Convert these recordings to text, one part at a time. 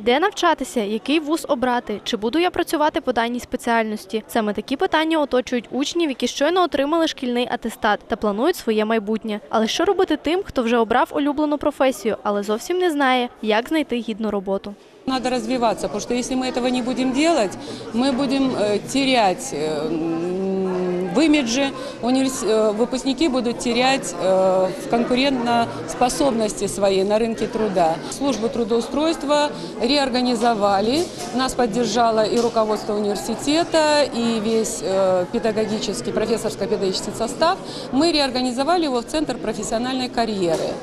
Де навчатися, який вуз обрати, чи буду я працювати по даній спеціальності? Саме такі питання оточують учнів, які щойно отримали шкільний атестат та планують своє майбутнє. Але що робити тим, хто вже обрав улюблену професію, але зовсім не знає, як знайти гідну роботу? Надо развиваться, потому что если мы этого не будем делать, мы будем э, терять э, м, в имидже, э, выпускники будут терять э, в конкурентоспособности своей на рынке труда. Службу трудоустройства реорганизовали, нас поддержало и руководство университета, и весь э, педагогический, профессорско-педагогический состав. Мы реорганизовали его в Центр профессиональной карьеры.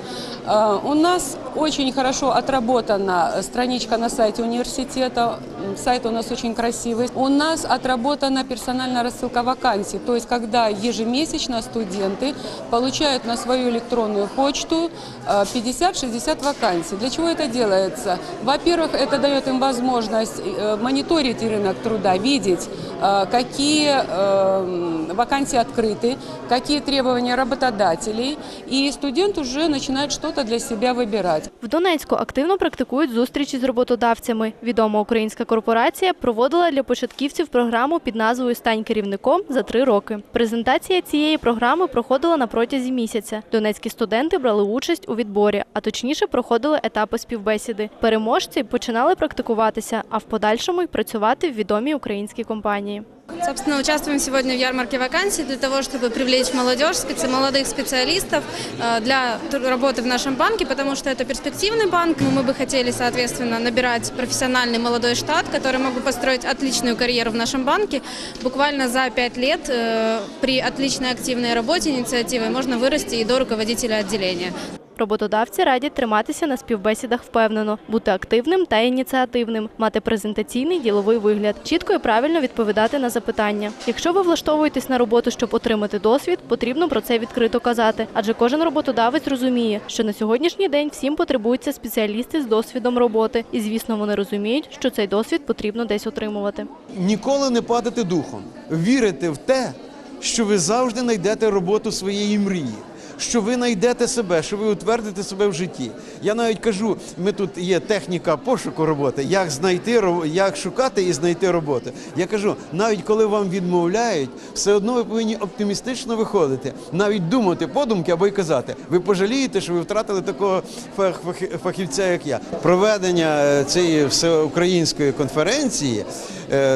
У нас очень хорошо отработана страничка на сайте университета. Сайт у нас очень красивый. У нас отработана персональная рассылка вакансий. То когда ежемесячно студенты получают на свою электронную почту э, 50-60 вакансий. Для чего это делается? Во-первых, это дает им возможность э, мониторить рынок труда, видеть, э, какие э, вакансии открыты, какие требования работодателей. И студент уже начинает что-то для себя выбирать. В Донецьку активно практикують зустрічі з роботодавцями. Відома українська корпорація проводила для початківців програму під назвою Стань керівником за три роки. Презентація цієї програми проходила на протязі місяця. Донецькі студенти брали участь у відборі, а точніше проходили етапи співбесіди. Переможці починали практикуватися, а в подальшому й працювати в відомій українській компанії. Собственно, участвуем сегодня в ярмарке вакансий для того, чтобы привлечь молодежь, специ- молодых специалистов э, для тр- работы в нашем банке, потому что это перспективный банк. Ну, Мы бы хотели, соответственно, набирать профессиональный молодой штат, который мог бы построить отличную карьеру в нашем банке. Буквально за пять лет э, при отличной активной работе инициативы можно вырасти и до руководителя отделения. Роботодавці радять триматися на співбесідах впевнено, бути активним та ініціативним, мати презентаційний діловий вигляд, чітко і правильно відповідати на запитання. Якщо ви влаштовуєтесь на роботу, щоб отримати досвід, потрібно про це відкрито казати, адже кожен роботодавець розуміє, що на сьогоднішній день всім потребуються спеціалісти з досвідом роботи, і звісно, вони розуміють, що цей досвід потрібно десь отримувати. Ніколи не падати духом. Вірити в те, що ви завжди знайдете роботу своєї мрії. Що ви знайдете себе, що ви утвердите себе в житті. Я навіть кажу, ми тут є техніка пошуку роботи, як знайти як шукати і знайти роботу. Я кажу, навіть коли вам відмовляють, все одно ви повинні оптимістично виходити, навіть думати подумки або й казати. Ви пожалієте, що ви втратили такого фах- фахівця, як я. Проведення е, цієї всеукраїнської конференції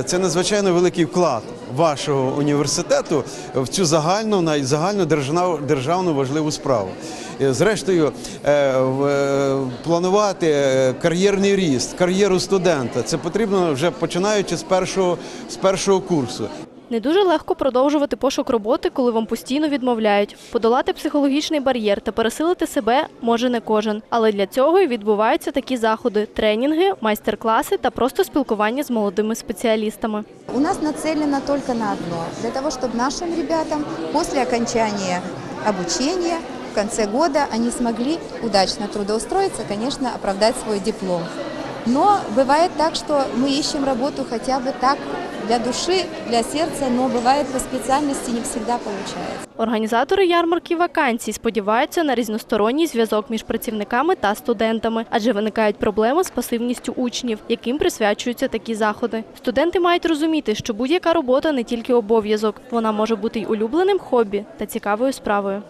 це надзвичайно великий вклад вашого університету в цю загальну, загальну держав- державну важливу справу. Е, Зрештою, е, е, планувати е, кар'єрний ріст, кар'єру студента це потрібно вже починаючи з першого, з першого курсу. Не дуже легко продовжувати пошук роботи, коли вам постійно відмовляють. Подолати психологічний бар'єр та пересилити себе може не кожен. Але для цього і відбуваються такі заходи: тренінги, майстер-класи та просто спілкування з молодими спеціалістами. У нас нацелено только на одно. Для того, чтобы нашим ребятам после окончания обучения в конце года они смогли удачно трудоустроиться, конечно, оправдать свой диплом. Но бывает так, что мы ищем работу хотя бы так для души, для сердца, но бывает по специальности не всегда получается. Організатори ярмарки вакансій сподіваються на різносторонній зв'язок між працівниками та студентами, адже виникають проблеми з пасивністю учнів, яким присвячуються такі заходи. Студенти мають розуміти, що будь-яка робота не тільки обов'язок, вона може бути й улюбленим хобі та цікавою справою.